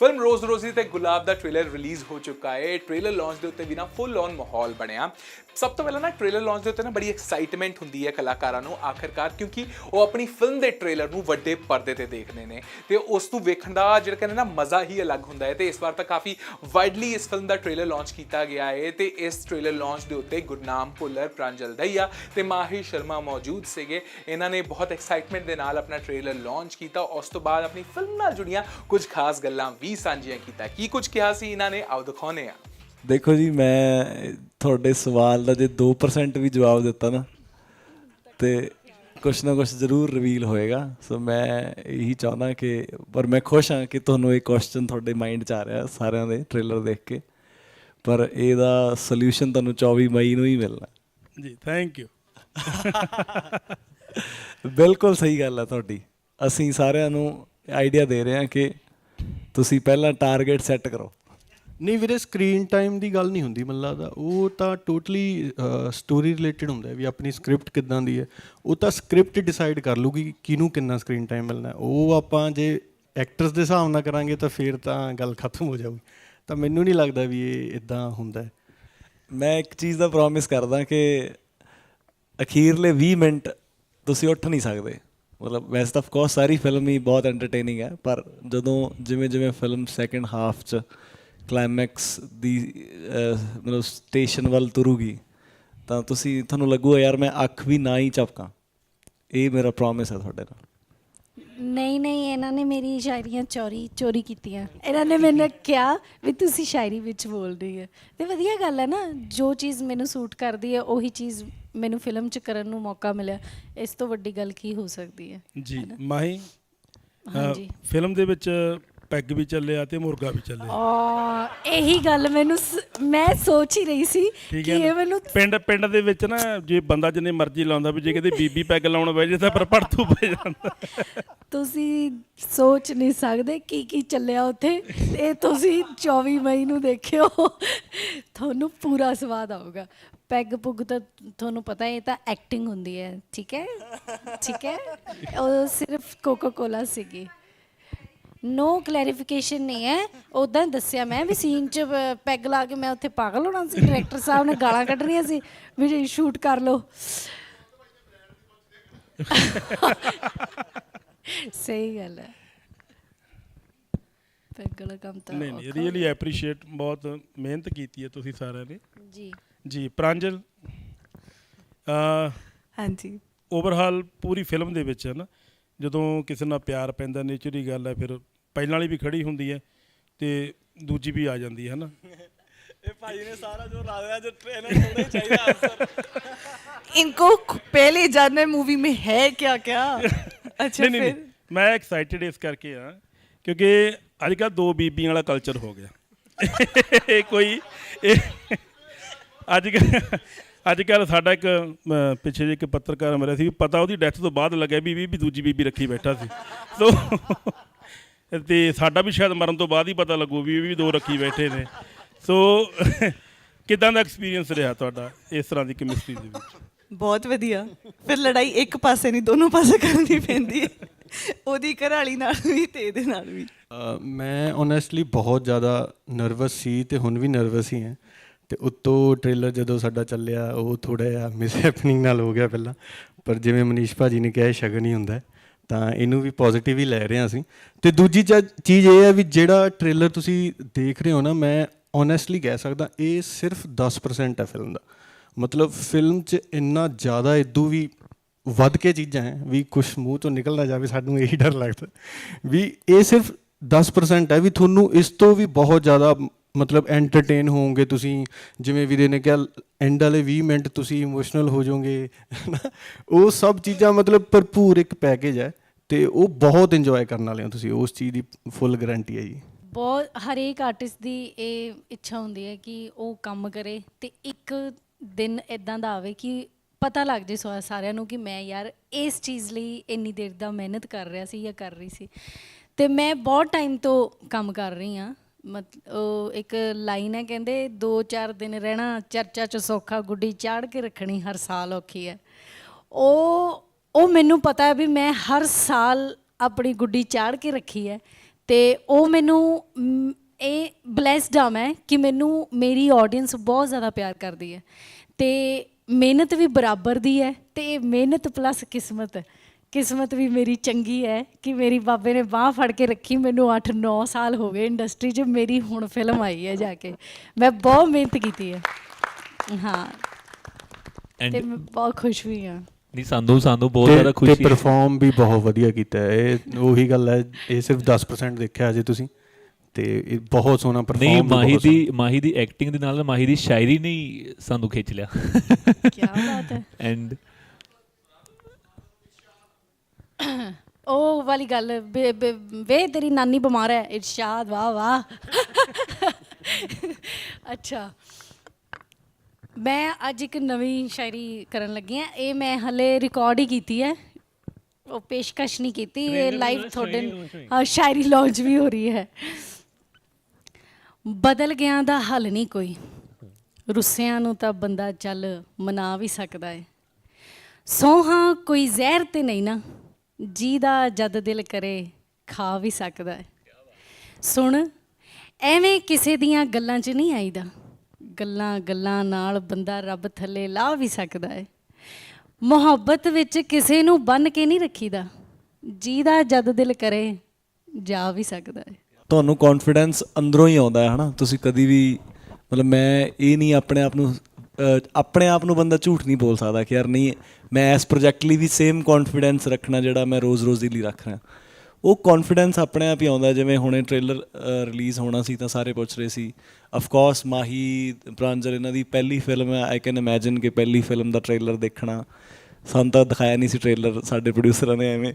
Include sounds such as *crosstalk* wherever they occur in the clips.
Film ਰੋਜ਼ Rosy ਤੇ ਗੁਲਾਬ ਦਾ trailer release ਹੋ ਚੁੱਕਾ ਹੈ ਟ੍ਰੇਲਰ ਲਾਂਚ ਦੇ ਉੱਤੇ ਵੀ ਨਾ ਫੁੱਲ ਔਨ ਮਾਹੌਲ ਬਣਿਆ। ਸਭ ਤੋਂ ਪਹਿਲਾਂ ਨਾ ਟ੍ਰੇਲਰ ਲਾਂਚ ਦੇ ਉੱਤੇ ਨਾ ਬੜੀ ਐਕਸਾਈਟਮੈਂਟ ਹੁੰਦੀ ਹੈ ਕਲਾਕਾਰਾਂ ਨੂੰ ਆਖਰਕਾਰ, ਕਿਉਂਕਿ ਉਹ ਆਪਣੀ ਫਿਲਮ ਦੇ ਟ੍ਰੇਲਰ ਨੂੰ ਵੱਡੇ ਪਰਦੇ ਤੇ ਦੇਖਦੇ ਨੇ। ਤੇ ਉਸ ਨੂੰ ਵੇਖਣ ਦਾ ਜਿਹੜਾ ਕਹਿੰਦੇ ਨਾ ਮਜ਼ਾ ਹੀ ਅਲੱਗ ਹੁੰਦਾ ਹੈ। ਤੇ ਇਸ ਵਾਰ ਤਾਂ ਕਾਫੀ ਵਾਈਡਲੀ ਇਸ ਫਿਲਮ ਦਾ ਟ੍ਰੇਲਰ ਲਾਂਚ ਕੀਤਾ ਗਿਆ ਹੈ ਤੇ ਇਸ ਟ੍ਰੇਲਰ ਲਾਂਚ ਦੇ ਉੱਤੇ ਗੁਰਨਾਮ ਭੁੱਲਰ, ਪ੍ਰਾਂਜਲ ਦਈਆ ਤੇ ਮਾਹੀ ਸ਼ਰਮਾ ਮੌਜੂਦ ਸੀਗੇ। ਇਹਨਾਂ ਨੇ ਬਹੁਤ ਐਕਸਾਈਟਮੈਂਟ ਦੇ ਨਾਲ ਆਪਣਾ ਟ੍ਰੇਲਰ ਲਾਂਚ ਕੀਤਾ। ਉਸ ਤੋਂ ਬਾਅਦ ਆਪਣੀ ਫਿਲਮ ਨਾਲ ਜੁੜੀਆਂ ਕੁਝ ਖਾਸ ਗੱਲਾਂ ਵੀ ਸਾਂਝੀਆਂ ਕੀਤਾ। ਕੀ ਕੁਝ ਕਿਹਾ ਸੀ ਇਹਨਾਂ ਨੇ? ਆਓ ਦਿਖਾਉਂਦੇ ਆ ਦੇਖੋ ਜੀ ਮੈਂ ਤੁਹਾਡੇ ਸਵਾਲ ਦਾ ਜੇ 2% ਵੀ ਜਵਾਬ ਦਿੱਤਾ ਨਾ ਤੇ ਕੁਛ ਨਾ ਕੁਛ ਜ਼ਰੂਰ ਰਿਵੀਲ ਹੋਏਗਾ। ਸੋ ਮੈਂ ਇਹੀ ਚਾਹੁੰਦਾ ਕਿ ਪਰ ਮੈਂ ਖੁਸ਼ ਹਾਂ ਕਿ ਤੁਹਾਨੂੰ ਇਹ ਕੁਐਸਚਨ ਤੁਹਾਡੇ ਮਾਈਂਡ 'ਚ ਆ ਰਿਹਾ ਸਾਰਿਆਂ ਦੇ ਟ੍ਰੇਲਰ ਦੇਖ ਕੇ। ਪਰ ਇਹਦਾ ਸੋਲੂਸ਼ਨ ਤੁਹਾਨੂੰ 24 ਮਈ ਨੂੰ ਹੀ ਮਿਲਣਾ। ਜੀ ਥੈਂਕ ਯੂ ਬਿਲਕੁਲ ਸਹੀ ਗੱਲ ਹੈ ਤੁਹਾਡੀ। ਅਸੀਂ ਸਾਰਿਆਂ ਨੂੰ ਆਈਡੀਆ ਦੇ ਰਹੇ ਹਾਂ ਕਿ ਤੁਸੀਂ ਪਹਿਲਾਂ ਟਾਰਗੇਟ ਸੈੱਟ ਕਰੋ। ਨਹੀਂ ਵੀਰੇ ਸਕਰੀਨ ਟਾਈਮ ਦੀ ਗੱਲ ਨਹੀਂ ਹੁੰਦੀ ਮੈਨੂੰ ਲੱਗਦਾ। ਉਹ ਤਾਂ ਟੋਟਲੀ ਸਟੋਰੀ ਰਿਲੇਟਡ ਹੁੰਦਾ ਵੀ ਆਪਣੀ ਸਕ੍ਰਿਪਟ ਕਿੱਦਾਂ ਦੀ ਹੈ। ਉਹ ਤਾਂ ਸਕ੍ਰਿਪਟ ਡਿਸਾਈਡ ਕਰ ਲੂਗੀ ਕਿਹਨੂੰ ਕਿੰਨਾ ਸਕਰੀਨ ਟਾਈਮ ਮਿਲਣਾ। ਉਹ ਆਪਾਂ ਜੇ ਐਕਟਰਸ ਦੇ ਹਿਸਾਬ ਨਾਲ ਕਰਾਂਗੇ ਤਾਂ ਫਿਰ ਤਾਂ ਗੱਲ ਖਤਮ ਹੋ ਜਾਊਗੀ। ਤਾਂ ਮੈਨੂੰ ਨਹੀਂ ਲੱਗਦਾ ਵੀ ਇਹ ਇਦਾਂ ਹੁੰਦਾ ਮੈਂ ਇੱਕ ਚੀਜ਼ ਦਾ ਪ੍ਰੋਮਿਸ ਕਰਦਾ ਕਿ ਅਖੀਰਲੇ 20 ਮਿੰਟ ਤੁਸੀਂ ਉੱਠ ਨਹੀਂ ਸਕਦੇ। ਮਤਲਬ ਵੈਸੇ ਤਾਂ ਆਫ ਕੋਰਸ ਸਾਰੀ ਫਿਲਮ ਹੀ ਬਹੁਤ ਐਂਟਰਟੇਨਿੰਗ ਹੈ ਪਰ ਜਦੋਂ ਜਿਵੇਂ ਜਿਵੇਂ ਫਿਲਮ ਸੈਕੰਡ ਹਾਫ 'ਚ ਕਲਾਈਮੈਕਸ ਦੀ ਮਤਲਬ ਸਟੇਸ਼ਨ ਵੱਲ ਤੁਰੂਗੀ ਤਾਂ ਤੁਸੀਂ ਤੁਹਾਨੂੰ ਲੱਗੂਗਾ ਯਾਰ ਮੈਂ ਅੱਖ ਵੀ ਨਾ ਹੀ ਝਪਕਾਂ। ਇਹ ਮੇਰਾ ਪ੍ਰੋਮਿਸ ਹੈ ਤੁਹਾਡੇ ਨਾਲ। ਨਹੀਂ ਨਹੀਂ ਇਹਨਾਂ ਨੇ ਮੇਰੀ ਸ਼ਾਇਰੀਆਂ ਚੋਰੀ ਚੋਰੀ ਕੀਤੀਆਂ। ਇਹਨਾਂ ਨੇ ਮੈਨੂੰ ਕਿਹਾ ਵੀ ਤੁਸੀਂ ਸ਼ਾਇਰੀ ਵਿੱਚ ਬੋਲਦੀ ਹੈ। ਤੇ ਵਧੀਆ ਗੱਲ ਹੈ ਨਾ ਜੋ ਚੀਜ਼ ਮੈਨੂੰ ਸੂਟ ਕਰਦੀ ਹੈ ਉਹੀ ਚੀਜ਼ ਮੈਨੂੰ ਫਿਲਮ 'ਚ ਕਰਨ ਨੂੰ ਮੌਕਾ ਮਿਲਿਆ ਇਸ ਤੋਂ ਵੱਡੀ ਗੱਲ ਕੀ ਹੋ ਸਕਦੀ ਹੈ? ਜੀ ਮਾਹੀ ਹਾਂਜੀ। ਫਿਲਮ ਦੇ ਵਿੱਚ ਪੈਗ ਵੀ ਚੱਲਿਆ ਤੇ ਮੁਰਗਾ ਵੀ ਚੱਲਿਆ। ਆ ਇਹੀ ਗੱਲ ਮੈਨੂੰ ਮੈਂ ਸੋਚ ਹੀ ਰਹੀ ਸੀ ਕਿ ਇਹ? ਮੈਨੂੰ ਪਿੰਡ ਪਿੰਡ ਦੇ ਵਿੱਚ ਨਾ ਜੇ ਬੰਦਾ ਜਿੰਨੇ ਮਰਜ਼ੀ ਲਾਉਂਦਾ ਵੀ ਜੇ ਕਿਤੇ ਬੀਬੀ ਪੈਗ ਲਾਉਣ ਬਹਿ ਜੇ ਤਾਂ ਪਰ ਪੜਤੂ ਪੈ ਜਾਂਦਾ। ਤੁਸੀਂ ਸੋਚ ਨਹੀਂ ਸਕਦੇ ਕੀ ਕੀ ਚੱਲਿਆ ਉੱਥੇ। ਇਹ ਤੁਸੀਂ 24 ਮਈ ਨੂੰ ਦੇਖਿਓ ਤੁਹਾਨੂੰ ਪੂਰਾ ਸਵਾਦ ਆਊਗਾ। ਪੈਗ ਪੁੱਗ ਤਾਂ ਤੁਹਾਨੂੰ ਪਤਾ ਹੈ ਇਹ ਤਾਂ ਐਕਟਿੰਗ ਹੁੰਦੀ ਹੈ ਠੀਕ ਹੈ? ਠੀਕ ਹੈ? ਉਹ ਸਿਰਫ ਕੋਕਾ ਕੋਲਾ ਸੀਗੀ। ਨੋ ਕਲੈਰੀਫਿਕੇਸ਼ਨ ਨਹੀਂ ਹੈ। ਉਦਾਂ ਦੱਸਿਆ ਮੈਂ ਵੀ ਸੀਨ 'ਚ ਪੈਗ ਲਾ ਕੇ ਮੈਂ ਉੱਥੇ ਪਾਗਲ ਹੋਣਾ ਸੀ। ਡਾਇਰੈਕਟਰ ਸਾਹਿਬ ਨੇ ਗਾਲਾਂ ਕੱਢਣੀਆਂ ਸੀ। ਵੀ ਸ਼ੂਟ ਕਰ ਲਓ। ਸਹੀ ਗੱਲ ਹੈ। ਪੈਗ ਵਾਲਾ ਕੰਮ ਤਾਂ ਨਹੀਂ ਨਹੀਂ ਰੀਅਲੀ ਐਪਰੀਸ਼ੀਏਟ ਬਹੁਤ ਮਿਹਨਤ ਕੀਤੀ ਹੈ ਤੁਸੀਂ ਸਾਰਿਆਂ ਨੇ। ਜੀ। ਜੀ ਪ੍ਰਾਂਜਲ ਅ ਹਾਂਜੀ। ਓਵਰਹਾਲ ਪੂਰੀ ਫਿਲਮ ਦੇ ਵਿੱਚ ਹੈ ਨਾ। ਜਦੋਂ ਕਿਸੇ ਨਾਲ ਪਿਆਰ ਪੈਂਦਾ ਨੇਚਰੀ ਗੱਲ ਹੈ ਫਿਰ ਪਹਿਲਾਂ ਵਾਲੀ ਵੀ ਖੜੀ ਹੁੰਦੀ ਹੈ ਤੇ ਦੂਜੀ ਵੀ ਆ ਜਾਂਦੀ ਹੈ ਨਾ। *laughs* ਇਹ ਭਾਈ ਨੇ ਸਾਰਾ ਜੋ ਲੱਗਦਾ ਜੋ ਇਹਨਾਂ ਨੂੰ ਹੋਣਾ ਚਾਹੀਦਾ ਆਨਸਰ ਇਨਕੋ ਪਹਿਲੇ ਜਾਨਰ ਮੂਵੀ ਮੇ ਹੈ ਕਿਆ ਕਿਆ ਅੱਛਾ ਫਿਰ ਮੈਂ ਐਕਸਾਈਟਿਡ ਇਸ ਕਰਕੇ ਆ ਕਿਉਂਕਿ ਅੱਜ ਕੱਲ ਦੋ ਬੀਬੀਆਂ ਵਾਲਾ ਕਲਚਰ ਹੋ ਗਿਆ ਇਹ ਕੋਈ ਇਹ ਅੱਜ ਕੱਲ੍ਹ ਅੱਜ ਕੱਲ੍ਹ ਸਾਡਾ ਇੱਕ ਅਮ, ਪਿੱਛੇ ਜਿਹੇ ਇੱਕ ਪੱਤਰਕਾਰ ਮਰਿਆ ਸੀ ਪਤਾ ਉਹਦੀ ਡੈਥ ਤੋਂ ਬਾਅਦ ਲੱਗਿਆ ਵੀ ਵੀ ਵੀ ਦੂਜੀ ਬੀਬੀ ਰੱਖੀ ਬੈਠਾ ਸੀ। ਸੋ ਤੇ ਸਾਡਾ ਵੀ ਸ਼ਾਇਦ ਮਰਨ ਤੋਂ ਬਾਅਦ ਹੀ ਪਤਾ ਲੱਗੂ ਵੀ ਇਹ ਵੀ ਦੋ ਰੱਖੀ ਬੈਠੇ ਨੇ। ਸੋ ਕਿਦਾਂ ਦਾ ਐਕਸਪੀਰੀਅੰਸ ਰਿਹਾ ਤੁਹਾਡਾ ਇਸ ਤਰ੍ਹਾਂ ਦੀ ਕੈਮਿਸਟਰੀ ਦੇ ਵਿੱਚ? ਬਹੁਤ ਵਧੀਆ। ਫਿਰ ਲੜਾਈ ਇੱਕ ਪਾਸੇ ਨਹੀਂ ਦੋਨੋਂ ਪਾਸੇ ਕਰਨੀ ਪੈਂਦੀ ਹੈ। ਉਹਦੀ ਘਰਾਲੀ ਨਾਲ ਵੀ ਤੇ ਇਹਦੇ ਨਾਲ ਵੀ। ਅ, ਮੈਂ ਓਨੈਸਟਲੀ ਬਹੁਤ ਜ਼ਿਆਦਾ ਨਰਵਸ ਸੀ ਤੇ ਹੁਣ ਵੀ ਨਰਵਸ ਹੀ ਹਾਂ। ਤੇ ਉੱਤੋਂ ਟ੍ਰੇਲਰ ਜਦੋਂ ਸਾਡਾ ਚੱਲਿਆ, ਉਹ ਥੋੜਾ ਜਿਹਾ ਮਿਸ ਹੈਪਨਿੰਗ ਨਾਲ ਹੋ ਗਿਆ ਪਹਿਲਾਂ। ਪਰ ਜਿਵੇਂ ਮਨੀਸ਼ ਭਾਜੀ ਨੇ ਕਿਹਾ, ਇਹ ਸ਼ਗਨ ਹੀ ਹੁੰਦਾ ਤਾਂ ਇਹਨੂੰ ਵੀ ਪੋਜ਼ਿਟਿਵ ਹੀ ਲੈ ਰਹੇ ਹਾਂ ਅਸੀਂ। ਤੇ ਦੂਜੀ ਚ- ਚੀਜ਼ ਇਹ ਹੈ ਵੀ ਜਿਹੜਾ ਟ੍ਰੇਲਰ ਤੁਸੀਂ ਦੇਖ ਰਹੇ ਹੋ ਨਾ, ਮੈਂ ਓਨੈਸਟਲੀ ਕਹਿ ਸਕਦਾ, ਇਹ ਸਿਰਫ 10% ਹੈ ਫਿਲਮ ਦਾ। ਮਤਲਬ ਫਿਲਮ 'ਚ ਇੰਨਾ ਜ਼ਿਆਦਾ ਇਦੋਂ ਵੀ ਵੱਧ ਕੇ ਚੀਜ਼ਾਂ ਹੈ, ਵੀ ਕੁਝ ਮੂੰਹ ਤੋਂ ਨਿਕਲ ਨਾ ਜਾਵੇ, ਸਾਨੂੰ ਇਹੀ ਡਰ ਲੱਗਦਾ। ਵੀ ਇਹ ਸਿਰਫ 10% ਹੈ ਵੀ ਤੁਹਾਨੂੰ ਇਸ ਤੋਂ ਵੀ ਬਹੁਤ ਜ਼ਿਆਦਾ ਮਤਲਬ ਐਂਟਰਟੇਨ ਹੋਵੋਗੇ ਤੁਸੀਂ, ਜਿਵੇਂ ਵੀਰੇ ਨੇ ਕਿਹਾ ਐਂਡ ਵਾਲੇ 20 ਮਿੰਟ ਤੁਸੀਂ ਇਮੋਸ਼ਨਲ ਹੋ ਜਾਓਗੇ, ਹਨਾ। ਉਹ ਸਭ ਚੀਜ਼ਾਂ ਮਤਲਬ ਭਰਪੂਰ ਇੱਕ ਪੈਕੇਜ ਹੈ ਤੇ ਉਹ ਬਹੁਤ ਇੰਜੋਏ ਕਰਨ ਵਾਲੇ ਹੋ ਤੁਸੀਂ, ਉਸ ਚੀਜ਼ ਦੀ ਫੁੱਲ ਗਾਰੰਟੀ ਹੈ ਜੀ। ਬਹੁਤ, ਹਰੇਕ ਆਰਟਿਸਟ ਦੀ ਇਹ ਇੱਛਾ ਹੁੰਦੀ ਹੈ ਕਿ ਉਹ ਕੰਮ ਕਰੇ ਤੇ ਇੱਕ ਦਿਨ ਇਦਾਂ ਦਾ ਆਵੇ ਕਿ ਪਤਾ ਲੱਗ ਜੇ ਸਾ- ਸਾਰਿਆਂ ਨੂੰ ਕਿ ਮੈਂ ਯਾਰ ਇਸ ਚੀਜ਼ ਲਈ ਇੰਨੀ ਦੇਰ ਦਾ ਮਿਹਨਤ ਕਰ ਰਿਹਾ ਸੀ ਜਾਂ ਕਰ ਰਹੀ ਸੀ। ਤੇ ਮੈਂ ਬਹੁਤ ਟਾਈਮ ਤੋਂ ਕੰਮ ਕਰ ਰਹੀ ਹਾਂ। ਉਹ ਇੱਕ ਲਾਈਨ ਹੈ ਕਹਿੰਦੇ 2-4 ਦਿਨ ਰਹਿਣਾ ਚਰਚਾ ਚ ਸੌਖਾ, ਗੁੱਡੀ ਚਾੜ ਕੇ ਰੱਖਣੀ ਹਰ ਸਾਲ ਔਖੀ ਹੈ। ਉਹ ਉਹ ਮੈਨੂੰ ਪਤਾ ਹੈ ਵੀ ਮੈਂ ਹਰ ਸਾਲ ਆਪਣੀ ਗੁੱਡੀ ਚਾੜ ਕੇ ਰੱਖੀ ਹੈ ਤੇ ਉਹ ਮੈਨੂੰ ਇਹ ਬlesed ਆ ਮੈਂ ਕਿ ਮੈਨੂੰ ਮੇਰੀ ਆਡੀਅנס ਬਹੁਤ ਜ਼ਿਆਦਾ ਪਿਆਰ ਕਰਦੀ ਹੈ ਤੇ ਮਿਹਨਤ ਵੀ ਬਰਾਬਰ ਦੀ ਹੈ ਤੇ ਮਿਹਨਤ ਪਲੱਸ ਕਿਸਮਤ ਕਿਸਮਤ ਵੀ ਮੇਰੀ ਚੰਗੀ ਹੈ ਕਿ ਮੇਰੀ ਬਾਬੇ ਨੇ ਬਾਹ ਫੜ ਕੇ ਰੱਖੀ ਮੈਨੂੰ 8-9 ਸਾਲ ਹੋ ਗਏ ਇੰਡਸਟਰੀ 'ਚ ਮੇਰੀ ਹੁਣ ਫਿਲਮ ਆਈ ਹੈ ਜਾ ਕੇ। ਮੈਂ ਬਹੁਤ ਮਿਹਨਤ ਕੀਤੀ ਹੈ। ਹਾਂ। ਐਂਡ ਤੇ ਮੈਂ ਬਹੁਤ ਖੁਸ਼ ਵੀ ਹਾਂ। ਨਹੀਂ ਸਾਨੂੰ ਸਾਨੂੰ ਬਹੁਤ ਤੇ- ਜ਼ਿਆਦਾ ਤੇ ਖੁਸ਼ੀ ਹੈ ਪਰਫਾਰਮ ਵੀ ਬਹੁਤ ਵਧੀਆ ਕੀਤਾ ਹੈ। ਇਹ ਉਹੀ ਗੱਲ ਹੈ ਇਹ ਸਿਰਫ 10% ਦੇਖਿਆ ਅਜੇ ਤੁਸੀਂ। ਤੇ ਇਹ ਬਹੁਤ ਸੋਹਣਾ ਪਰਫਾਰਮ ਨਹੀਂ ਮਾਹੀ ਦੀ ਮਾਹੀ ਦੀ ਐਕਟਿੰਗ ਦੇ ਨਾਲ ਮਾਹੀ ਦੀ ਸ਼ਾਇਰੀ ਨੇ ਹੀ ਸਾਨੂੰ ਖਿੱਚ ਲਿਆ। ਕੀ ਬਾਤ ਹੈ। *laughs* ਐਂਡ ਉਹ ਵਾਲੀ ਗੱਲ ਵੇ- ਵੇ ਵੇ ਤੇਰੀ ਨਾਨੀ ਬਿਮਾਰ ਹੈ। ਇਰਸ਼ਾਦ ਵਾਹ ਵਾਹ। ਅੱਛਾ। ਮੈਂ ਅੱਜ ਇੱਕ ਨਵੀਂ ਸ਼ਾਇਰੀ ਕਰਨ ਲੱਗੀ ਹਾਂ। ਇਹ ਮੈਂ ਹਲੇ ਰਿਕਾਰਡ ਹੀ ਕੀਤੀ ਹੈ। ਉਹ ਪੇਸ਼ਕਸ਼ ਨਹੀਂ ਕੀਤੀ। ਇਹ ਲਾਈਵ ਤੁਹਾਡੇ ਹਾਂ ਸ਼ਾਇਰੀ ਲਾਂਚ ਵੀ ਹੋ ਰਹੀ ਹੈ। ਬਦਲ ਗਿਆ ਦਾ ਹੱਲ ਨਹੀਂ ਕੋਈ। ਰੁੱਸਿਆਂ ਨੂੰ ਤਾਂ ਬੰਦਾ ਚੱਲ ਮਨਾ ਵੀ ਸਕਦਾ ਹੈ। ਸੋਹਾਂ ਕੋਈ ਜ਼ਹਿਰ ਤੇ ਨਹੀਂ ਨਾ। ਜੀ ਦਾ ਜਦ ਦਿਲ ਕਰੇ, ਖਾ ਵੀ ਸਕਦਾ ਹੈ। ਸੁਣ, ਐਵੇਂ ਕਿਸੇ ਦੀਆਂ ਗੱਲਾਂ 'ਚ ਨਹੀਂ ਆਈਦਾ। ਗੱਲਾਂ ਗੱਲਾਂ ਨਾਲ ਬੰਦਾ ਰੱਬ ਥੱਲੇ ਲਾ ਵੀ ਸਕਦਾ ਹੈ। ਮੁਹੱਬਤ ਵਿੱਚ ਕਿਸੇ ਨੂੰ ਬੰਨ ਕੇ ਨਹੀਂ ਰੱਖੀਦਾ। ਜੀ ਜਦ ਦਿਲ ਕਰੇ, ਜਾ ਵੀ ਸਕਦਾ ਹੈ। ਤੁਹਾਨੂੰ ਕੌਨਫੀਡੈਂਸ ਅੰਦਰੋਂ ਹੀ ਆਉਂਦਾ ਹੈ, ਹਨਾ? ਤੁਸੀਂ ਕਦੀ ਵੀ ਮਤਲਬ ਮੈਂ ਇਹ ਨਹੀਂ ਆਪਣੇ ਆਪ ਨੂੰ ਆਪਣੇ ਆਪ ਨੂੰ ਬੰਦਾ ਝੂਠ ਨਹੀਂ ਬੋਲ ਸਕਦਾ ਕਿ ਯਾਰ ਨਹੀਂ, ਮੈਂ ਇਸ ਪ੍ਰੋਜੈਕਟ ਲਈ ਵੀ ਸੇਮ ਕੌਨਫੀਡੈਂਸ ਰੱਖਣਾ ਜਿਹੜਾ ਮੈਂ ਰੋਜ਼-ਰੋਜ਼ ਦੇ ਲਈ ਰੱਖ ਰਿਹਾ। ਉਹ ਕੌਨਫੀਡੈਂਸ ਆਪਣੇ ਆਪ ਹੀ ਆਉਂਦਾ ਜਿਵੇਂ ਹੁਣੇ ਟ੍ਰੇਲਰ ਰਿਲੀਜ਼ ਹੋਣਾ ਸੀ ਤਾਂ ਸਾਰੇ ਪੁੱਛ ਰਹੇ ਸੀ। ਆਫ ਕੋਰਸ ਮਾਹੀ ਪ੍ਰਾਂਜਲ, ਇਹਨਾਂ ਦੀ ਪਹਿਲੀ ਫਿਲਮ ਹੈ ਆਈ ਕੈਨ ਇਮੇਜਿਨ ਕਿ ਪਹਿਲੀ ਫਿਲਮ ਦਾ ਟ੍ਰੇਲਰ ਦੇਖਣਾ। ਸਾਨੂੰ ਤਾਂ ਦਿਖਾਇਆ ਨਹੀਂ ਸੀ ਟ੍ਰੇਲਰ ਸਾਡੇ ਪ੍ਰੋਡਿਊਸਰਾਂ ਨੇ ਐਵੇਂ।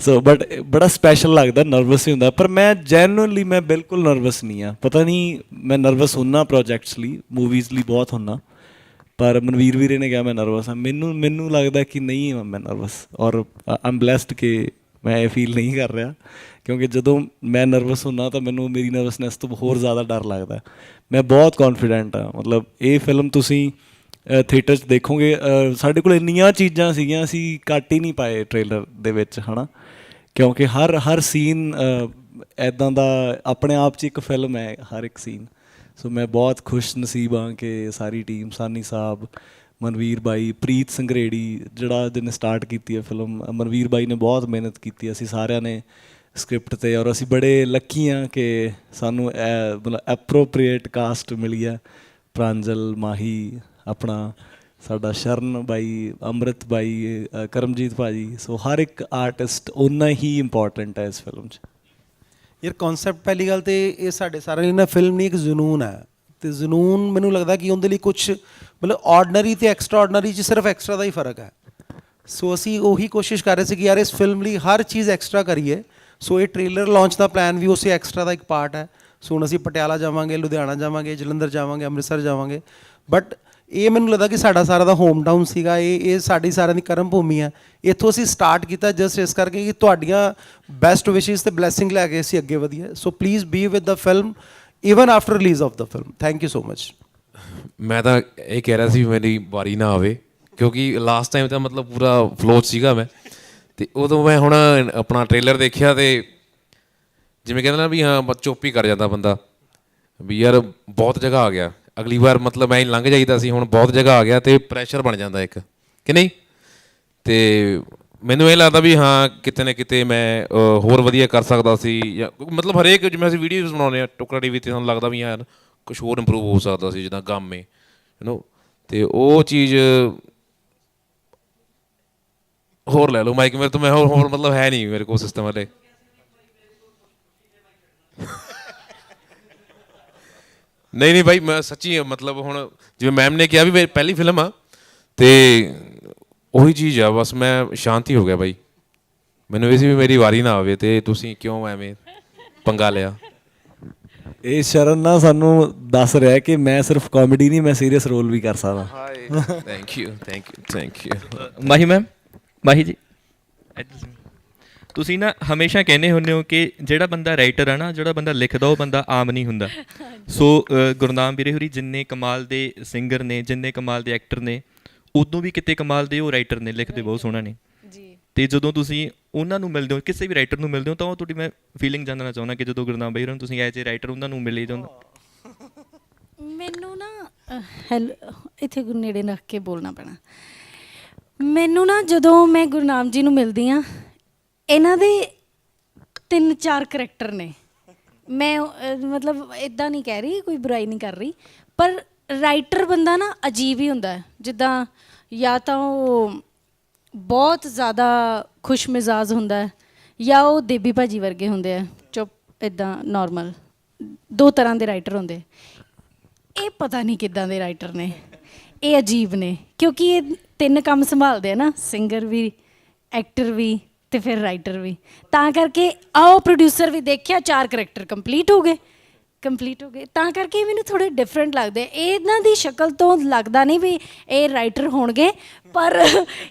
ਸੋ ਬਟ ਬੜਾ ਸਪੈਸ਼ਲ ਲੱਗਦਾ ਨਰਵਸ ਹੀ ਹੁੰਦਾ ਪਰ ਮੈਂ ਜੈਨੂਇਨਲੀ ਮੈਂ ਬਿਲਕੁਲ ਨਰਵਸ ਨਹੀਂ ਆ ਪਤਾ ਨਹੀਂ ਮੈਂ ਨਰਵਸ ਹੁੰਨਾ ਪ੍ਰੋਜੈਕਟਸ ਲਈ ਮੂਵੀਜ਼ ਲਈ ਬਹੁਤ ਹੁੰਨਾ ਪਰ ਮਨਵੀਰ ਵੀਰੇ ਨੇ ਕਿਹਾ ਮੈਂ ਨਰਵਸ ਆ ਮੈਨੂੰ ਮੈਨੂੰ ਲੱਗਦਾ ਕਿ ਨਹੀਂ ਮੈਂ ਨਰਵਸ ਔਰ ਆਮ ਬlesed ਕਿ ਮੈਂ ਇਹ ਫੀਲ ਨਹੀਂ ਕਰ ਰਿਹਾ ਕਿਉਂਕਿ ਜਦੋਂ ਮੈਂ ਨਰਵਸ ਹੁੰਨਾ ਤਾਂ ਮੈਨੂੰ ਮੇਰੀ ਨਰਵਸਨੈਸ ਤੋਂ ਹੋਰ ਜ਼ਿਆਦਾ ਡਰ ਲੱਗਦਾ ਮੈਂ ਬਹੁਤ ਕੌਨਫੀਡੈਂਟ ਆ ਮਤਲਬ ਇਹ ਫਿਲਮ ਤੁਸੀਂ ਥੀਏਟਰ 'ਚ ਦੇਖੋਗੇ ਸਾਡੇ ਕੋਲ ਇੰਨੀਆਂ ਚੀਜ਼ਾਂ ਸੀਗੀਆਂ, ਅਸੀਂ ਕੱਟ ਹੀ ਨਹੀਂ ਪਾਏ ਟ੍ਰੇਲਰ ਦੇ ਵਿੱਚ, ਹਨਾ? ਕਿਉਂਕਿ ਹਰ ਹਰ ਸੀਨ ਐਦਾਂ ਦਾ ਆਪਣੇ ਆਪ 'ਚ ਇੱਕ ਫਿਲਮ ਹੈ, ਹਰ ਇੱਕ ਸੀਨ ਸੋ ਮੈਂ ਬਹੁਤ ਖੁਸ਼ ਨਸੀਬ ਹਾਂ ਕਿ ਸਾਰੀ ਟੀਮ ਸਾਨੀ ਸਾਹਿਬ, ਮਨਵੀਰ ਬਾਈ, ਪ੍ਰੀਤ ਸੰਗਰੇੜੀ, ਜਿਹੜਾ ਜਿਹਨੇ ਸਟਾਰਟ ਕੀਤੀ ਹੈ ਫਿਲਮ ਮਨਵੀਰ ਬਾਈ ਨੇ ਬਹੁਤ ਮਿਹਨਤ ਕੀਤੀ, ਅਸੀਂ ਸਾਰਿਆਂ ਨੇ ਸਕ੍ਰਿਪਟ ਤੇ, ਔਰ ਅਸੀਂ ਬੜੇ ਲੱਕੀ ਹਾਂ ਕਿ ਸਾਨੂੰ ਇਹ, ਮਤਲਬ ਐਪਰੋਪ੍ਰੀਏਟ ਕਾਸਟ ਮਿਲੀ ਹੈ। ਪ੍ਰਾਂਜਲ, ਮਾਹੀ ਆਪਣਾ ਸਾਡਾ ਸ਼ਰਨ ਬਾਈ ਅੰਮ੍ਰਿਤ ਬਾਈ ਅ, ਕਰਮਜੀਤ ਭਾਜੀ ਸੋ ਹਰ ਇੱਕ ਆਰਟਿਸਟ ਉਨਾ ਹੀ ਇੰਪੋਰਟੈਂਟ ਹੈ ਇਸ ਫਿਲਮ 'ਚ। ਯਾਰ ਕਨਸੈਪਟ ਪਹਿਲੀ ਗੱਲ ਤੇ ਇਹ ਸਾਡੇ ਸਾਰਿਆਂ ਲਈ ਨਾ ਫਿਲਮ ਨਹੀਂ ਇੱਕ ਜਨੂਨ ਹੈ। ਤੇ ਜਨੂਨ ਮੈਨੂੰ ਲੱਗਦਾ ਕਿ ਉਹਦੇ ਲਈ ਕੁਝ ਮਤਲਬ ਆਰਡੀਨਰੀ ਤੇ ਐਕਸਟਰਾ ਆਰਡੀਨਰੀ 'ਚ ਸਿਰਫ ਐਕਸਟਰਾ ਦਾ ਹੀ ਫ਼ਰਕ ਹੈ। ਸੋ ਅਸੀਂ ਉਹੀ ਕੋਸ਼ਿਸ਼ ਕਰ ਰਹੇ ਸੀ ਕਿ ਯਾਰ ਇਸ ਫਿਲਮ ਲਈ ਹਰ ਚੀਜ਼ ਐਕਸਟਰਾ ਕਰੀਏ। ਸੋ ਇਹ ਟ੍ਰੇਲਰ ਲਾਂਚ ਦਾ ਪਲਾਨ ਵੀ ਉਸੇ ਐਕਸਟਰਾ ਦਾ ਇੱਕ ਪਾਰਟ ਹੈ। ਸੋ ਹੁਣ ਅਸੀਂ ਪਟਿਆਲਾ ਜਾਵਾਂਗੇ ਲੁਧਿਆਣਾ ਜਾਵਾਂਗੇ ਜਲੰਧਰ ਜਾਵਾਂਗੇ ਅੰਮ੍ਰਿਤਸਰ ਜਾਵਾਂਗੇ। ਬਟ ਇਹ ਮੈਨੂੰ ਲੱਗਦਾ ਕਿ ਸਾਡਾ ਸਾਰਾ ਦਾ ਹੋਮ ਟਾਊਨ ਸੀਗਾ, ਇਹ ਇਹ ਸਾਡੀ ਸਾਰਿਆਂ ਦੀ ਕਰਮ ਭੂਮੀ ਹੈ ਇੱਥੋਂ ਅਸੀਂ ਸਟਾਰਟ ਕੀਤਾ ਜਸਟ ਇਸ ਕਰਕੇ ਕਿ ਤੁਹਾਡੀਆਂ ਬੈਸਟ ਵਿਸ਼ੇਸ ਤੇ ਬਲੇਸਿੰਗ ਲੈ ਕੇ ਅਸੀਂ ਅੱਗੇ ਵਧੀਏ। So please be with the film even after release of the film thank you so much ਮੈਂ ਤਾਂ ਇਹ ਕਹਿ ਰਿਹਾ ਸੀ ਵੀ ਮੇਰੀ ਵਾਰੀ ਨਾ ਆਵੇ, ਕਿਉਂਕਿ ਲਾਸਟ ਟਾਈਮ ਤਾਂ ਮਤਲਬ ਪੂਰਾ ਫਲੋਚ ਸੀਗਾ ਮੈਂ। ਤੇ ਉਦੋਂ ਮੈਂ ਹੁਣ ਆਪਣਾ ਟ੍ਰੇਲਰ ਦੇਖਿਆ ਤੇ ਜਿਵੇਂ ਕਹਿੰਦਾ ਨਾ ਵੀ ਹਾਂ, ਬਸ ਚੁੱਪ ਹੀ ਕਰ ਜਾਂਦਾ ਬੰਦਾ। ਵੀ ਯਾਰ ਬਹੁਤ ਜਗ੍ਹਾ ਆ ਗਿਆ। ਅਗਲੀ ਵਾਰ ਮਤਲਬ ਐਂ ਲੰਘ ਜਾਈਦਾ ਸੀ, ਹੁਣ ਬਹੁਤ ਜਗ੍ਹਾ ਆ ਗਿਆ ਤੇ ਪ੍ਰੈਸ਼ਰ ਬਣ ਜਾਂਦਾ ਇੱਕ। ਕਿ ਨਹੀਂ? ਤੇ ਮੈਨੂੰ ਇਹ ਲੱਗਦਾ ਵੀ ਹਾਂ, ਕਿਤੇ ਨਾ ਕਿਤੇ ਮੈਂ ਹੋਰ ਵਧੀਆ ਕਰ ਸਕਦਾ ਸੀ ਜਾਂ ਮਤਲਬ ਹਰੇਕ ਜਿਵੇਂ ਅਸੀਂ ਵੀਡੀਓਜ਼ ਬਣਾਉਂਦੇ ਆ ਟੁਕੜਾ ਟੀਵੀ ਤੇ ਸਾਨੂੰ ਲੱਗਦਾ ਵੀ ਯਾਰ ਕੁਝ ਹੋਰ ਇੰਪਰੂਵ ਹੋ ਸਕਦਾ ਸੀ, ਜਿੱਦਾਂ ਗਾਮੇ ਯੂ نو ਤੇ ਉਹ ਚੀਜ਼ ਹੋਰ ਲੈ ਲਓ ਮਾਈਕ ਮੇਰੇ ਤੋਂ ਮੈਂ ਹੋਰ ਹੋਰ ਮਤਲਬ ਹੈ ਨਹੀਂ ਮੇਰੇ ਕੋਲ ਸਿਸਟਮ ਵਾਲੇ ਨਹੀਂ ਨਹੀਂ ਭਾਈ ਮੈਂ ਸੱਚੀ ਮਤਲਬ ਹੁਣ ਜਿਵੇਂ ਮੈਮ ਨੇ ਕਿਹਾ ਵੀ ਮੇਰੀ ਪਹਿਲੀ ਫਿਲਮ ਆ ਤੇ ਉਹੀ ਚੀਜ਼ ਆ ਬਸ ਮੈਂ ਸ਼ਾਂਤੀ ਹੋ ਗਿਆ ਭਾਈ ਮੈਨੂੰ ਇਹ ਸੀ ਵੀ ਮੇਰੀ ਵਾਰੀ ਨਾ ਆਵੇ ਤੇ ਤੁਸੀਂ ਕਿਉਂ ਐਵੇਂ ਪੰਗਾ ਲਿਆ? ਇਹ ਸ਼ਰਨ ਨਾ ਸਾਨੂੰ ਦੱਸ ਰਿਹਾ ਕਿ ਮੈਂ ਸਿਰਫ ਕਾਮੇਡੀ ਨਹੀਂ ਮੈਂ ਸੀਰੀਅਸ ਰੋਲ ਵੀ ਕਰ ਸਕਦਾ। Hi thank you thank you thank you Mahi ma'am Mahi ji. ਤੁਸੀਂ ਨਾ ਹਮੇਸ਼ਾ ਕਹਿੰਦੇ ਹੁੰਦੇ ਹੋ ਕਿ ਜਿਹੜਾ ਬੰਦਾ ਰਾਈਟਰ ਆ ਨਾ ਜਿਹੜਾ ਬੰਦਾ ਲਿਖਦਾ ਉਹ ਬੰਦਾ ਆਮ ਨਹੀਂ ਹੁੰਦਾ। ਸੋ ਅ, ਗੁਰਨਾਮ ਵੀਰੇ ਹੋਰੀ ਜਿੰਨੇ ਕਮਾਲ ਦੇ ਸਿੰਗਰ ਨੇ ਜਿੰਨੇ ਕਮਾਲ ਦੇ ਐਕਟਰ ਨੇ ਉਦੋਂ ਵੀ ਕਿਤੇ ਕਮਾਲ ਦੇ ਉਹ ਰਾਈਟਰ ਨੇ ਲਿਖਦੇ ਬਹੁਤ ਸੋਹਣਾ ਨੇ। ਜੀ। ਤੇ ਜਦੋਂ ਤੁਸੀਂ ਉਹਨਾਂ ਨੂੰ ਮਿਲਦੇ ਹੋ ਕਿਸੇ ਵੀ ਰਾਈਟਰ ਨੂੰ ਮਿਲਦੇ ਹੋ ਤਾਂ ਉਹ ਤੁਹਾਡੀ ਮੈਂ ਫੀਲਿੰਗ ਜਾਣਨਾ ਚਾਹੁੰਦਾ ਕਿ ਜਦੋਂ ਗੁਰਨਾਮ ਬਾਈ ਹੋਰਾਂ ਨੂੰ ਤੁਸੀਂ ਐਜ਼ ਏ ਰਾਈਟਰ ਉਹਨਾਂ ਨੂੰ ਮਿਲੇ ਜਾਂ ਮੈਨੂੰ ਨਾ ਹੈਲ ਇੱਥੇ ਗੁਰ ਨੇੜੇ ਰੱਖ ਕੇ ਬੋਲਣਾ ਪੈਣਾ। ਮੈਨੂੰ ਨਾ ਜਦੋਂ ਮੈਂ ਗੁਰਨਾਮ ਜੀ ਨੂੰ ਮਿਲਦੀ ਆ ਇਹਨਾਂ ਦੇ ਤਿੰਨ ਚਾਰ ਕਰੈਕਟਰ ਨੇ। ਮੈਂ ਅਹ, ਮਤਲਬ ਇਦਾਂ ਨਹੀਂ ਕਹਿ ਰਹੀ ਕੋਈ ਬੁਰਾਈ ਨਹੀਂ ਕਰ ਰਹੀ। ਪਰ ਰਾਈਟਰ ਬੰਦਾ ਨਾ ਅਜੀਬ ਹੀ ਹੁੰਦਾ ਹੈ। ਜਿੱਦਾਂ ਜਾਂ ਤਾਂ ਉਹ ਬਹੁਤ ਜ਼ਿਆਦਾ ਖੁਸ਼ ਮਿਜ਼ਾਜ ਹੁੰਦਾ ਹੈ ਜਾਂ ਉਹ ਦੇਬੀ ਭਾਜੀ ਵਰਗੇ ਹੁੰਦੇ ਆ ਚੁੱਪ ਇਦਾਂ ਨਾਰਮਲ ਦੋ ਤਰ੍ਹਾਂ ਦੇ ਰਾਈਟਰ ਹੁੰਦੇ ਆ। ਇਹ ਪਤਾ ਨਹੀਂ ਕਿੱਦਾਂ ਦੇ ਰਾਈਟਰ ਨੇ। ਇਹ ਅਜੀਬ ਨੇ। ਕਿਉਂਕਿ ਇਹ ਤਿੰਨ ਕੰਮ ਸੰਭਾਲਦੇ ਆ ਨਾ। ਸਿੰਗਰ ਵੀ ਐਕਟਰ ਵੀ ਤੇ ਫਿਰ ਰਾਈਟਰ ਵੀ। ਤਾਂ ਕਰਕੇ ਆਓ ਪ੍ਰੋਡਿਊਸਰ ਵੀ ਦੇਖਿਆ, ਚਾਰ ਕਰੈਕਟਰ ਕੰਪਲੀਟ ਹੋ ਗਏ। ਕੰਪਲੀਟ ਹੋ ਗਏ। ਤਾਂ ਕਰਕੇ ਮੈਨੂੰ ਥੋੜੇ ਡਿਫਰੈਂਟ ਲੱਗਦੇ। ਇਹਨਾਂ ਦੀ ਸ਼ਕਲ ਤੋਂ ਲੱਗਦਾ ਨਹੀਂ ਵੀ ਇਹ ਰਾਈਟਰ ਹੋਣਗੇ, ਪਰ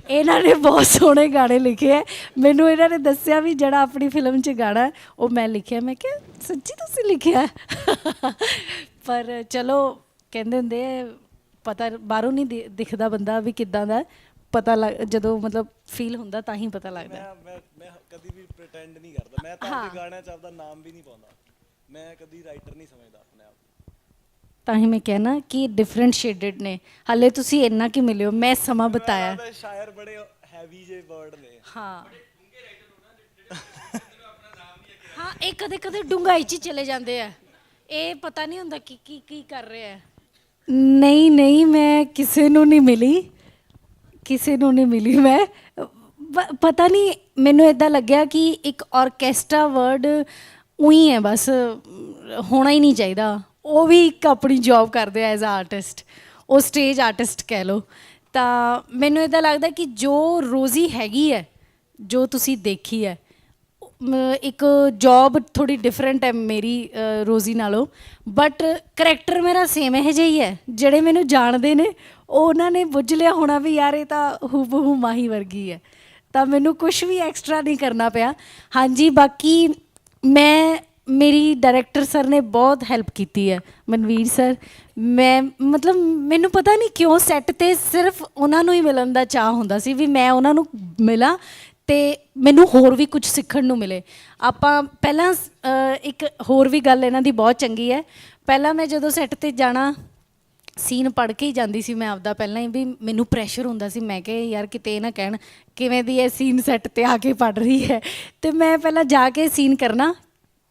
ਇਹਨਾਂ ਨੇ ਬਹੁਤ ਸੋਹਣੇ ਗਾਣੇ ਲਿਖੇ ਆ ਮੈਨੂੰ ਇਹਨਾਂ ਨੇ ਦੱਸਿਆ ਵੀ ਜਿਹੜਾ ਆਪਣੀ ਫਿਲਮ 'ਚ ਗਾਣਾ ਉਹ ਮੈਂ ਲਿਖਿਆ। ਮੈਂ ਕਿਹਾ, ਸੱਚੀ ਤੁਸੀਂ ਲਿਖਿਆ? ਪਰ ਚਲੋ, ਕਹਿੰਦੇ ਹੁੰਦੇ ਪਤਾ ਬਾਹਰੋਂ ਨਹੀਂ ਦਿਖਦਾ ਬੰਦਾ ਵੀ ਕਿੱਦਾਂ ਦਾ ਪਤਾ ਲੱਗ ਜਦੋਂ ਮਤਲਬ ਫੀਲ ਹੁੰਦਾ ਤਾਂ ਹੀ ਪਤਾ ਲੱਗਦਾ। ਮੈਂ ਮੈਂ ਮੈਂ ਕਦੀ ਵੀ ਪ੍ਰੀਟੈਂਡ ਨਹੀਂ ਕਰਦਾ। ਮੈਂ ਤਾਂ ਆਪਣੇ ਗਾਣਿਆਂ 'ਚ ਆਪਦਾ ਨਾਮ ਵੀ ਨਹੀਂ ਪਾਉਂਦਾ। ਮੈਂ ਕਦੀ ਰਾਈਟਰ ਨਹੀਂ ਸਮਝਦਾ ਆਪਣੇ ਆਪ ਨੂੰ। ਤਾਂ ਹੀ ਮੈਂ ਕਹਿਣਾ ਕਿ ਡਿਫਰੈਂਟ ਸ਼ੇਡਡ ਨੇ। ਹਾਲੇ ਤੁਸੀਂ ਇੰਨਾ ਕਿ ਮਿਲਿਓ ਮੈਂ ਸਮਾਂ ਬਤਾਇਆ। ਸ਼ਾਇਰ ਬੜੇ ਹੈਵੀ ਜੇ ਵਰਡ ਨੇ। ਹਾਂ। ਹਾਂ ਇਹ ਕਦੇ ਕਦੇ ਡੁੰਗਾਈ ਚ ਚਲੇ ਜਾਂਦੇ ਆ। ਇਹ ਪਤਾ ਨਹੀਂ ਹੁੰਦਾ ਕਿ ਕੀ ਕੀ ਕਰ ਰਹੇ ਨਹੀਂ ਨਹੀਂ ਮੈਂ ਕਿਸੇ ਨੂੰ ਨਹੀਂ ਮਿਲੀ। ਕਿਸੇ ਨੂੰ ਨਹੀਂ ਮਿਲੀ ਮੈਂ। ਪ- ਪਤਾ ਨਹੀਂ, ਮੈਨੂੰ ਇਦਾਂ ਲੱਗਿਆ ਕਿ ਇੱਕ ਆਰਕੈਸਟਰਾ ਵਰਡ ਉਹੀ ਹੈ ਬਸ, ਹੋਣਾ ਹੀ ਨਹੀਂ ਚਾਹੀਦਾ। ਉਹ ਵੀ ਇੱਕ ਆਪਣੀ ਜੌਬ ਕਰਦੇ ਐਜ਼ ਅ ਆਰਟਿਸਟ ਉਹ ਸਟੇਜ ਆਰਟਿਸਟ ਕਹਿ ਲਓ। ਤਾਂ ਮੈਨੂੰ ਇਦਾਂ ਲੱਗਦਾ ਕਿ ਜੋ ਰੋਜ਼ੀ ਹੈਗੀ ਹੈ, ਜੋ ਤੁਸੀਂ ਦੇਖੀ ਹੈ ਇੱਕ ਜੌਬ ਥੋੜੀ ਡਿਫਰੈਂਟ ਹੈ ਮੇਰੀ ਅ, ਰੋਜ਼ੀ ਨਾਲੋਂ। ਬਟ ਕਰੈਕਟਰ ਮੇਰਾ ਸੇਮ ਇਹ ਜਿਹਾ ਹੀ ਹੈ। ਜਿਹੜੇ ਮੈਨੂੰ ਜਾਣਦੇ ਨੇ ਉਹ ਉਹਨਾਂ ਨੇ ਬੁੱਝ ਲਿਆ ਹੋਣਾ ਵੀ ਯਾਰ ਇਹ ਤਾਂ ਹੂਬਹੂ ਮਾਹੀ ਵਰਗੀ ਹੈ। ਤਾਂ ਮੈਨੂੰ ਕੁਝ ਵੀ ਐਕਸਟਰਾ ਨਹੀਂ ਕਰਨਾ ਪਿਆ। ਹਾਂਜੀ ਬਾਕੀ ਮੈਂ ਮੇਰੀ ਡਾਇਰੈਕਟਰ ਸਰ ਨੇ ਬਹੁਤ ਹੈਲਪ ਕੀਤੀ ਹੈ ਮਨਵੀਰ ਸਰ ਮੈਂ ਮਤਲਬ ਮੈਨੂੰ ਪਤਾ ਨਹੀਂ ਕਿਉਂ ਸੈੱਟ ਤੇ ਸਿਰਫ ਉਹਨਾਂ ਨੂੰ ਹੀ ਮਿਲਣ ਦਾ ਚਾਹ ਹੁੰਦਾ ਸੀ ਵੀ ਮੈਂ ਉਹਨਾਂ ਨੂੰ ਮਿਲਾਂ। ਤੇ ਮੈਨੂੰ ਹੋਰ ਵੀ ਕੁਝ ਸਿੱਖਣ ਨੂੰ ਮਿਲੇ। ਆਪਾਂ ਪਹਿਲਾਂ ਇੱਕ ਹੋਰ ਵੀ ਗੱਲ ਇਹਨਾਂ ਦੀ ਬਹੁਤ ਚੰਗੀ ਹੈ। ਪਹਿਲਾਂ ਮੈਂ ਜਦੋਂ ਸੈੱਟ ਤੇ ਜਾਣਾ ਸੀਨ ਪੜ੍ਹ ਕੇ ਹੀ ਜਾਂਦੀ ਸੀ ਮੈਂ ਆਪਦਾ। ਪਹਿਲਾਂ ਹੀ ਵੀ ਮੈਨੂੰ ਪ੍ਰੈਸ਼ਰ ਹੁੰਦਾ ਸੀ। ਮੈਂ ਕਿ ਯਾਰ, ਕਿਤੇ ਇਹ ਨਾ ਕਹਿਣ, ਕਿਵੇਂ ਦੀ ਇਹ ਸੀਨ ਸੈੱਟ ਤੇ ਆ ਕੇ ਪੜ ਰਹੀ ਹੈ? ਤੇ ਮੈਂ ਪਹਿਲਾਂ ਜਾ ਕੇ ਸੀਨ ਕਰਨਾ।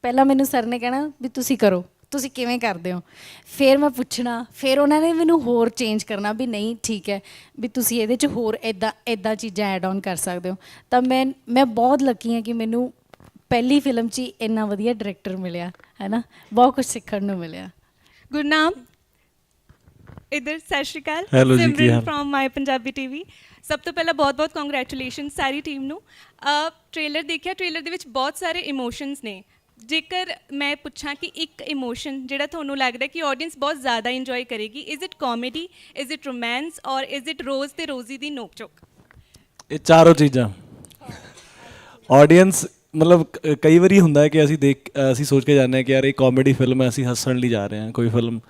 ਪਹਿਲਾਂ ਮੈਨੂੰ ਸਰ ਨੇ ਕਹਿਣਾ ਵੀ ਤੁਸੀਂ ਕਰੋ। ਤੁਸੀਂ ਕਿਵੇਂ ਕਰਦੇ ਹੋ? ਫਿਰ ਮੈਂ ਪੁੱਛਣਾ ਫਿਰ ਉਹਨਾਂ ਨੇ ਮੈਨੂੰ ਹੋਰ ਚੇਂਜ ਕਰਨਾ ਵੀ ਨਹੀਂ ਠੀਕ ਹੈ ਵੀ ਤੁਸੀਂ ਇਹਦੇ 'ਚ ਹੋਰ ਇਦਾਂ ਇਦਾਂ ਚੀਜ਼ਾਂ ਐਡ ਆਨ ਕਰ ਸਕਦੇ ਹੋ। ਤਾਂ ਮੈਂ ਮੈਂ ਬਹੁਤ ਲੱਕੀ ਹਾਂ ਕਿ ਮੈਨੂੰ ਪਹਿਲੀ ਫਿਲਮ 'ਚ ਹੀ ਇੰਨਾ ਵਧੀਆ ਡਾਇਰੈਕਟਰ ਮਿਲਿਆ ਹੈ ਨਾ ਬਹੁਤ ਕੁਝ ਸਿੱਖਣ ਨੂੰ ਮਿਲਿਆ। ਗੁਰਨਾਮ ਇਧਰ ਸਤਿ ਸ਼੍ਰੀ ਅਕਾਲ। ਹਾਲ? ਫਰੋਮ ਮਾਈ ਪੰਜਾਬੀ ਟੀਵੀ ਸਭ ਤੋਂ ਪਹਿਲਾਂ ਬਹੁਤ-ਬਹੁਤ ਕੰਗ੍ਰੈਚੁਲੇਸ਼ਨ ਸਾਰੀ ਟੀਮ ਨੂੰ। ਟ੍ਰੇਲਰ ਦੇਖਿਆ ਟ੍ਰੇਲਰ ਦੇ ਵਿੱਚ ਬਹੁਤ ਸਾਰੇ ਇਮੋਸ਼ਨਸ ਨੇ। ਜੇਕਰ ਮੈਂ ਪੁੱਛਾਂ ਕਿ ਇੱਕ ਇਮੋਸ਼ਨ ਜਿਹੜਾ ਤੁਹਾਨੂੰ ਲੱਗਦਾ ਕਿ ਆਡੀਅנס ਬਹੁਤ ਜ਼ਿਆਦਾ ਇੰਜੋਏ ਕਰੇਗੀ is it comedy is it romance ਔਰ ਇਜ਼ ਇਟ ਰੋਜ਼ ਤੇ ਰੋਜ਼ੀ ਦੀ ਨੋਕ ਨੋਕਝੋਕ? ਇਹ ਚਾਰੋਂ ਚੀਜ਼ਾਂ। ਆਡੀਅנס ਮਤਲਬ ਕਈ ਵਾਰੀ ਹੁੰਦਾ ਹੈ ਕਿ ਅਸੀਂ ਦੇਖ, ਅਸੀਂ ਸੋਚ ਕੇ ਜਾਂਦੇ ਹਾਂ ਕਿ ਯਾਰ ਇਹ ਕਾਮੇਡੀ ਫਿਲਮ ਹੈ, ਅਸੀਂ ਹੱਸਣ ਲਈ ਜਾ ਰਹੇ ਹਾਂ। ਕੋਈ ਫਿਲਮ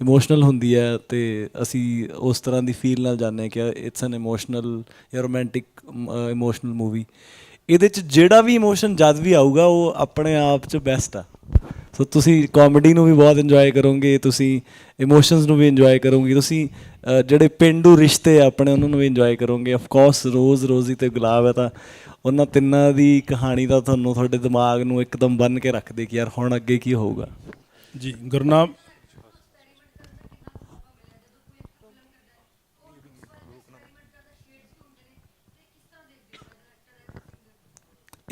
ਇਮੋਸ਼ਨਲ ਹੁੰਦੀ ਹੈ ਤੇ ਅਸੀਂ ਉਸ ਤਰ੍ਹਾਂ ਦੀ ਫੀਲ ਨਾਲ ਜਾਂਦੇ ਹਾਂ ਕਿ ਇਟਸ ਐਨ ਇਮੋਸ਼ਨਲ ਜਾਂ ਰੋਮਾਂਟਿਕ ਇਮੋਸ਼ਨਲ ਮੂਵੀ ਇਹਦੇ ਚ ਜਿਹੜਾ ਵੀ ਇਮੋਸ਼ਨ ਜਦ ਵੀ ਆਊਗਾ, ਉਹ ਆਪਣੇ ਆਪ ਚ ਬੈਸਟ ਆ। ਸੋ ਤੁਸੀਂ ਕਾਮੇਡੀ ਨੂੰ ਵੀ ਬਹੁਤ ਇੰਜੋਏ ਕਰੋਗੇ, ਤੁਸੀਂ ਇਮੋਸ਼ਨਸ ਨੂੰ ਵੀ ਇੰਜੋਏ ਕਰੋਗੇ, ਤੁਸੀਂ ਜਿਹੜੇ ਪਿੰਡੂ ਰਿਸ਼ਤੇ ਆ, ਆਪਣੇ ਉਹਨਾਂ ਨੂੰ ਵੀ ਇੰਜੋਏ ਕਰੋਗੇ। ਆਫ ਕੋਰਸ ਰੋਜ਼ ਰੋਜ਼ੀ ਤੇ ਗੁਲਾਬ ਹੈ ਤਾਂ ਉਹਨਾਂ ਤਿੰਨਾਂ ਦੀ ਕਹਾਣੀ ਦਾ ਤੁਹਾਨੂੰ ਤੁਹਾਡੇ ਦਿਮਾਗ ਨੂੰ ਇੱਕਦਮ ਬੰਨ ਕੇ ਰੱਖਦੇ ਕਿ ਯਾਰ ਹੁਣ ਅੱਗੇ ਕੀ ਹੋਊਗਾ। ਜੀ ਗੁਰਨਾਮ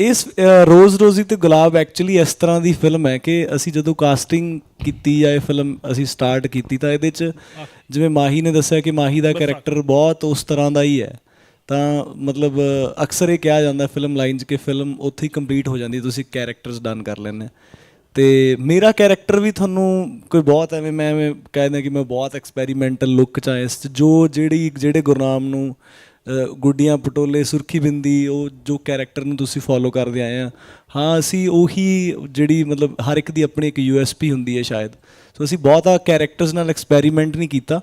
ਇਸ ਰੋਜ਼ ਰੋਜ਼ੀ ਤੇ ਗੁਲਾਬ ਐਕਚੁਅਲੀ ਇਸ ਤਰ੍ਹਾਂ ਦੀ ਫਿਲਮ ਹੈ ਕਿ ਅਸੀਂ ਜਦੋਂ ਕਾਸਟਿੰਗ ਕੀਤੀ ਜਾਂ ਇਹ ਫਿਲਮ ਅਸੀਂ ਸਟਾਰਟ ਕੀਤੀ ਤਾਂ ਇਹਦੇ ਚ ਜਿਵੇਂ ਮਾਹੀ ਨੇ ਦੱਸਿਆ ਕਿ ਮਾਹੀ ਦਾ ਕੈਰੈਕਟਰ ਬਹੁਤ ਉਸ ਤਰ੍ਹਾਂ ਦਾ ਹੀ ਹੈ ਤਾਂ ਮਤਲਬ ਅਕਸਰ ਇਹ ਕਿਹਾ ਜਾਂਦਾ ਫਿਲਮ ਲਾਈਨ 'ਚ ਕਿ ਫਿਲਮ ਉੱਥੇ ਹੀ ਕੰਪਲੀਟ ਹੋ ਜਾਂਦੀ ਤੁਸੀਂ ਕੈਰੈਕਟਰਸ ਡਨ ਕਰ ਹੋ। ਤੇ ਮੇਰਾ ਕੈਰੈਕਟਰ ਵੀ ਤੁਹਾਨੂੰ ਕੋਈ ਬਹੁਤ ਐਵੇਂ ਮੈਂ ਐਵੇਂ ਕਹਿੰਦਾ ਕਿ ਮੈਂ ਬਹੁਤ ਐਕਸਪੈਰੀਮੈਂਟਲ ਲੁੱਕ ਚ ਆ ਇਸ 'ਚ ਜੋ ਜਿਹੜੀ ਜਿਹੜੇ ਗੁਰਨਾਮ ਨੂੰ ਗੁੱਡੀਆਂ, ਪਟੋਲੇ, ਸੁਰਖੀ ਬਿੰਦੀ, ਉਹ ਜੋ ਕੈਰੈਕਟਰ ਨੂੰ ਤੁਸੀਂ ਫੋਲੋ ਕਰਦੇ ਆਏ ਆ, ਹਾਂ, ਅਸੀਂ ਉਹੀ ਜਿਹੜੀ ਮਤਲਬ ਹਰ ਇੱਕ ਦੀ ਆਪਣੀ ਇੱਕ ਯੂਐਸਪੀ ਹੁੰਦੀ ਹੈ ਸ਼ਾਇਦ। ਸੋ ਅਸੀਂ ਬਹੁਤਾ ਕੈਰੈਕਟਰਸ ਨਾਲ ਐਕਸਪੈਰੀਮੈਂਟ ਨਹੀਂ ਕੀਤਾ।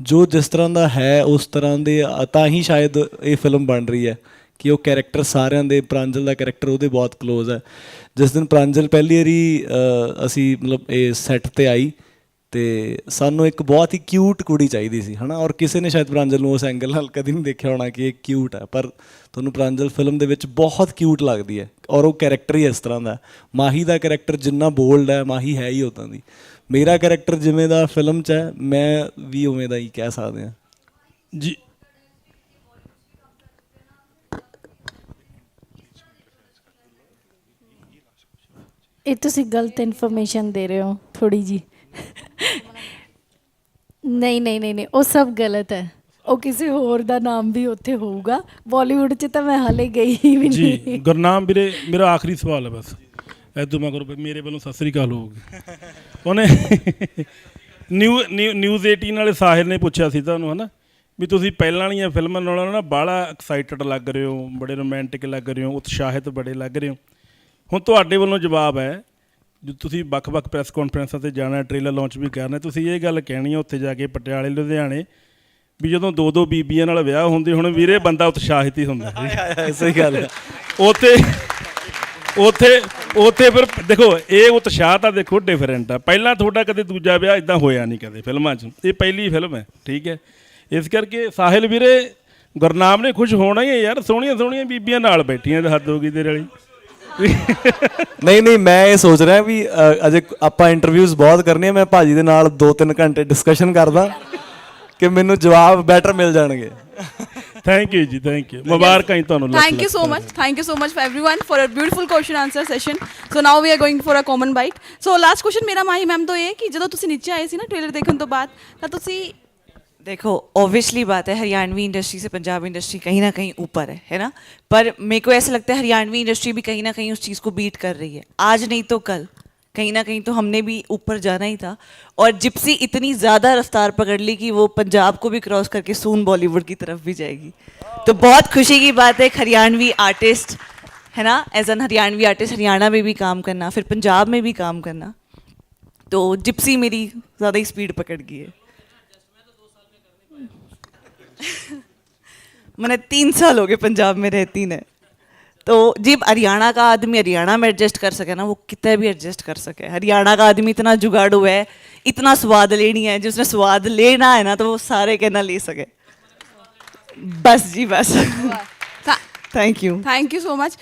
ਜੋ ਜਿਸ ਤਰ੍ਹਾਂ ਦਾ ਹੈ, ਉਸ ਤਰ੍ਹਾਂ ਦੇ ਤਾਂ ਹੀ ਸ਼ਾਇਦ ਇਹ ਫਿਲਮ ਬਣ ਰਹੀ ਹੈ ਕਿ ਉਹ ਕੈਰੈਕਟਰ ਸਾਰਿਆਂ ਦੇ, ਪ੍ਰਾਂਜਲ ਦਾ ਕੈਰੈਕਟਰ ਉਹਦੇ ਬਹੁਤ ক্লোਜ਼ ਹੈ। ਜਿਸ ਦਿਨ ਪ੍ਰਾਂਜਲ ਪਹਿਲੀ ਵਾਰੀ ਅਸੀਂ ਮਤਲਬ ਇਹ ਸੈੱਟ ਤੇ ਆਈ ਤੇ ਸਾਨੂੰ ਇੱਕ ਬਹੁਤ ਹੀ ਕਿਊਟ ਕੁੜੀ ਚਾਹੀਦੀ ਸੀ ਹਨਾ? ਔਰ ਕਿਸੇ ਨੇ ਸ਼ਾਇਦ ਪ੍ਰਾਂਜਲ ਨੂੰ ਉਸ ਐਂਗਲ ਨਾਲ ਕਦੀ ਨਹੀਂ ਦੇਖਿਆ ਹੋਣਾ ਕਿ ਇਹ ਕਿਊਟ ਹੈ ਪਰ ਤੁਹਾਨੂੰ ਪ੍ਰਾਂਜਲ ਫਿਲਮ ਦੇ ਵਿੱਚ ਬਹੁਤ ਕਿਊਟ ਲੱਗਦੀ ਹੈ ਔਰ ਉਹ ਕੈਰੈਕਟਰ ਹੀ ਇਸ ਤਰ੍ਹਾਂ ਦਾ। ਮਾਹੀ ਦਾ ਕੈਰੈਕਟਰ ਜਿੰਨਾ ਬੋਲਡ ਹੈ ਮਾਹੀ ਹੈ ਹੀ ਉਦਾਂ ਦੀ। ਮੇਰਾ ਕੈਰੈਕਟਰ ਜਿਵੇਂ ਦਾ ਫਿਲਮ 'ਚ ਹੈ ਮੈਂ ਵੀ ਉਵੇਂ ਦਾ ਹੀ ਕਹਿ ਸਕਦੇ ਹਾਂ। ਜੀ। ਇਹ ਤੁਸੀਂ ਗਲਤ ਇਨਫੋਰਮੇਸ਼ਨ ਦੇ ਰਹੇ ਹੋ ਥੋੜੀ ਜੀ ਨਹੀਂ ਨਹੀਂ ਨਹੀਂ ਨਹੀਂ ਉਹ ਸਭ ਗਲਤ ਹੈ। ਉਹ ਕਿਸੇ ਹੋਰ ਦਾ ਨਾਮ ਵੀ ਉੱਥੇ ਹੋਊਗਾ। ਬਾਲੀਵੁੱਡ 'ਚ ਤਾਂ ਮੈਂ ਹਲੇ ਗਈ ਹੀ ਵੀ ਜੀ ਨਹੀਂ। ਗੁਰਨਾਮ ਵੀਰੇ ਮੇਰਾ ਆਖਰੀ ਸਵਾਲ ਹੈ ਬਸ। ਐਦੋਂ ਮਗਰ ਮੇਰੇ ਵੱਲੋਂ ਸਤਿ ਸ੍ਰੀ ਅਕਾਲ ਹੋਊਗੀ। ਉਹਨੇ ਨਿਊ ਨਿਊ- ਨਿਊਜ਼ 18 ਵਾਲੇ ਸਾਹਿਲ ਨੇ ਪੁੱਛਿਆ ਸੀ ਤੁਹਾਨੂੰ ਹਨਾ? ਵੀ ਤੁਸੀਂ ਪਹਿਲਾਂ ਵਾਲੀਆਂ ਫਿਲਮਾਂ ਨਾਲੋਂ ਨਾ ਬਾਹਲਾ ਐਕਸਾਈਟਡ ਲੱਗ ਰਹੇ ਹੋ ਬੜੇ ਰੋਮਾਂਟਿਕ ਲੱਗ ਰਹੇ ਹੋ ਉਤਸ਼ਾਹਿਤ ਬੜੇ ਲੱਗ ਰਹੇ ਹੋ। ਹੁਣ ਤੁਹਾਡੇ ਵੱਲੋਂ ਜਵਾਬ ਹੈ ਜੋ ਤੁਸੀਂ ਵੱਖ-ਵੱਖ ਪ੍ਰੈਸ ਕਾਨਫਰੰਸਾਂ ਤੇ ਜਾਣਾ ਟ੍ਰੇਲਰ ਲਾਂਚ ਵੀ ਕਰਨਾ ਤੁਸੀਂ ਇਹ ਗੱਲ ਕਹਿਣੀ ਹੈ ਉੱਥੇ ਜਾ ਕੇ ਪਟਿਆਲੇ ਲੁਧਿਆਣੇ ਵੀ ਜਦੋਂ ਦੋ ਦੋ ਬੀਬੀਆਂ ਨਾਲ ਵਿਆਹ ਹੁੰਦੇ ਹੁਣ ਵੀਰੇ ਬੰਦਾ ਉਤਸ਼ਾਹਿਤ ਹੀ ਹੁੰਦਾ। ਸਹੀ ਗੱਲ ਹੈ ਉਥੇ ਉਥੇ ਉਥੇ ਫਿਰ ਦੇਖੋ ਇਹ ਉਤਸ਼ਾਹ ਤਾਂ ਦੇਖੋ ਡਿਫਰੈਂਟ ਆ। ਪਹਿਲਾਂ ਤੁਹਾਡਾ ਕਦੇ ਦੂਜਾ ਵਿਆਹ ਇਦਾਂ ਹੋਇਆ ਨਹੀਂ ਕਦੇ ਫਿਲਮਾਂ 'ਚ। ਇਹ ਪਹਿਲੀ ਫਿਲਮ ਹੈ ਠੀਕ ਹੈ। ਇਸ ਕਰਕੇ ਸਾਹਿਲ ਵੀਰੇ ਗੁਰਨਾਮ ਨੇ ਖੁਸ਼ ਹੋਣਾ ਹੀ ਹੈ ਯਾਰ ਸੋਹਣੀਆਂ ਸੋਹਣੀਆਂ ਬੀਬੀਆਂ ਨਾਲ ਬੈਠੀਆਂ ਤੇ ਹੱਦ ਹੋ ਗਈ ਤੇਰੇ ਵਾਲੀ। ਨਹੀਂ ਨਹੀਂ ਮੈਂ ਇਹ ਸੋਚ ਰਿਹਾ ਵੀ ਅ, ਅਜੇ ਆਪਾਂ ਇੰਟਰਵਿਊਜ਼ ਬਹੁਤ ਕਰਨੀਆਂ ਮੈਂ ਭਾਜੀ ਦੇ ਨਾਲ 2-3 ਘੰਟੇ ਡਿਸਕਸ਼ਨ ਕਰਦਾ ਕਿ ਮੈਨੂੰ ਜਵਾਬ ਬੈਟਰ ਮਿਲ ਜਾਣਗੇ thank you ji thank you ਮੁਬਾਰਕਾਂ ਜੀ ਤੁਹਾਨੂੰ lakh Thank you lakh so much. Thank you so much for everyone for a beautiful question answer session. So now we are going for a common bite. So last question ਮੇਰਾ ਮਾਹੀ ma'am ਤੋਂ ਇਹ ਕਿ ਜਦੋਂ ਤੁਸੀਂ ਨੀਚੇ ਆਏ ਸੀ ਨਾ ਟ੍ਰੇਲਰ ਦੇਖਣ ਤੋਂ ਬਾਅਦ ਤਾਂ ਤੁਸੀਂ देखो ऑब्वियसली बात है हरियाणवी इंडस्ट्री से पंजाबी इंडस्ट्री कहीं ना कहीं ऊपर है है ना? पर मेरे को ऐसा लगता है हरियाणवी इंडस्ट्री भी कहीं ना कहीं उस चीज़ को बीट कर रही है। आज नहीं तो कल, कहीं ना कहीं तो हमने भी ऊपर जाना ही था। और जिप्सी इतनी ज़्यादा रफ्तार पकड़ ली कि वो पंजाब को भी क्रॉस करके सून बॉलीवुड की तरफ़ भी जाएगी। तो बहुत खुशी की बात है एक हरियाणवी आर्टिस्ट है ना? As an Haryanvi artist Haryana में भी काम करना, फिर पंजाब में भी काम करना। तो जिप्सी मेरी ज़्यादा ही स्पीड पकड़ गई है। मैंने तीन साल हो गए पंजाब में रहती ने। तो जब हरियाणा का आदमी हरियाणा में एडजस्ट कर सके ना वो कितने भी एडजस्ट कर सके। हरियाणा का आदमी इतना जुगाड़ू है इतना स्वाद लेनी है जिसने स्वाद लेना है ना तो वो सारे के ना ले सके। बस जी बस। Thank you thank you so much